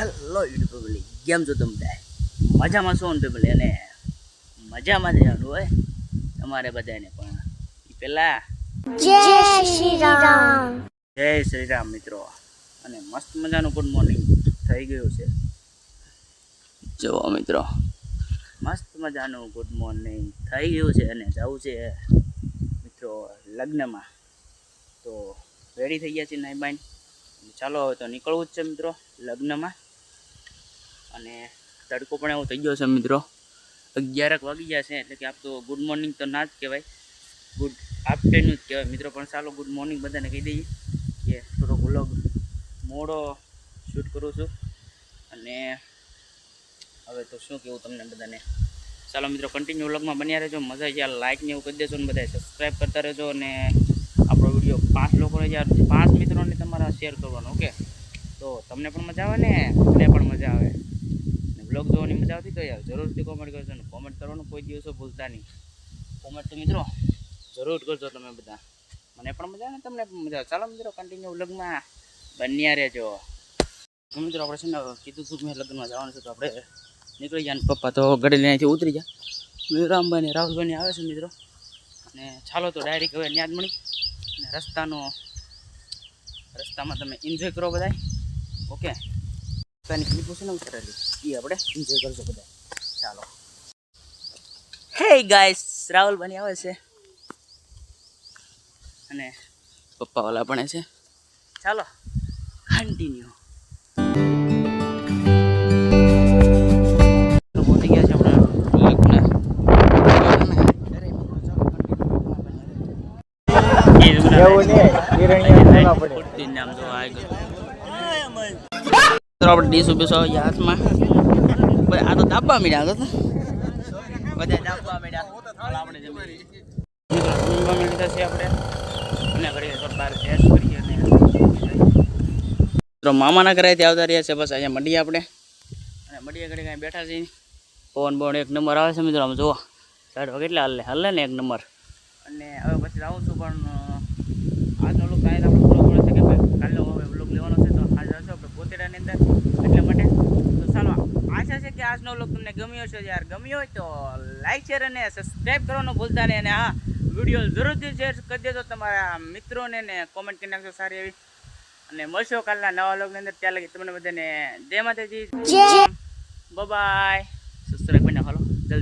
Hello YouTube family કેમ છો તમે બધા? મજામાં છો ને ફેમિલી અને મજામાં જવાનું હોય. તમારે બધાને પણ. પેલા. જય શ્રી રામ જય શ્રી રામ મિત્રો. અને મસ્ત મજાનું ગુડ મોર્નિંગ થઈ ગયું છે. જુઓ મિત્રો. મસ્ત મજાનું ગુડ મોર્નિંગ થઈ ગયું છે અને જવું છે મિત્રો લગ્નમાં. તો રેડી થઈ ગયા છે નાઈ બાઈન ચાલો હવે તો નીકળવું જ છે મિત્રો લગ્નમાં. અને તડકો પણ એવો થઈ ગયો છે મિત્રો. અગિયારક વાગી ગયા છે, એટલે કે આપ તો ગુડ મોર્નિંગ તો ના જ કહેવાય. ગુડ આફ્ટરનૂન જ કહેવાય. મિત્રો, પણ ચાલો ગુડ મોર્નિંગ બધાને કહી દઈએ કે થોડો વ્લોગ મોડો શૂટ કરું છું. અને હવે તો શું કહેવું તમને બધાને. ચાલો મિત્રો કન્ટિન્યુ વ્લોગમાં બન્યા રહેજો. મજા આવી લાઇક ને એવું કરી દેજો ને બધા સબસ્ક્રાઈબ કરતા રહેજો અને આપણો વીડિયો પાંચ લોકોને યાર પાંચ મિત્રોને તમારા શેર કરવાનો ઓકે તો તમને પણ મજા આવે ને? મને પણ મજા આવે. બ્લોગ જોવાની મજા આવતી તો યાર જરૂરથી કોમેન્ટ કરજો ને કોમેન્ટ કરવાનું કોઈ દિવસો ભૂલતા નહીં. કોમેન્ટ તો મિત્રો જરૂર કરજો તમે બધા. મને પણ મજા ને તમને પણ મજા ચાલો મિત્રો કન્ટિન્યુ લગ્નમાં બન્યા રહેજો. મિત્રો, આપણે છે ને કીધું હતું મેં લગ્નમાં જવાનું છે તો આપણે નીકળી ગયા ને પપ્પા તો ગડેલી અહીંયાથી ઉતરી ગયા. વિરામભાઈ ને રાહુલભાઈ આવે છે મિત્રો. અને ચાલો તો ડાયરેક્ટ હવે ત્યાં મળી. અને રસ્તાનો રસ્તામાં તમે એન્જોય કરો બધા ઓકે પોતાની ક્લિપો છે ને ઉતરેલી એ આપણે એન્જોય કરજો બધા. ચાલો. હે ગાઈસ રાહુલ બની આવે છે. અને પપ્પા વાલા પણ છે ચાલો કન્ટિન્યુ એવું નહીં હિરણ્ય પડે. નામ તો છે આપણા આપણે ડીસો બેસો હાથમાં. આ તો દાબવા મળ્યા તો. બધા દાબવા મળ્યા આપણે જમવા મળ્યા છે આવતા રહ્યા છે બસ અહીંયા મળીએ આપણે. અને મળીએ ઘડી કાંઈ બેઠા છીએ. પવન પવન એક નંબર આવે છે મિત્રો, આમ જુઓ. સાઈડ કેટલા હાલે હાલે ને એક નંબર. અને હવે પછી આવું છું, પણ આ તો કાંઈ આપણે પૂરો પડે છે કે ભાઈ કાલનો હવે બ્લોગ લેવાનો છે, તો આજે હશે આપણે પોતેડાની અંદર એટલા માટે તો ચાલો આશા છે કે આજનો લોક તમને ગમ્યો છે યાર ગમ્યો હોય તો લાઈક શેર અને સબસ્ક્રાઈબ કરવાનું ભૂલતા નહીં. અને હા વીડિયો જરૂરથી શેર કરી દેજો તમારા મિત્રોને ને કોમેન્ટ કરી નાખજો સારી એવી. અને મળશો કાલના નવા લોકની અંદર. ત્યાં લગી તમને બધાને જય માતાજી. જય. By subscribe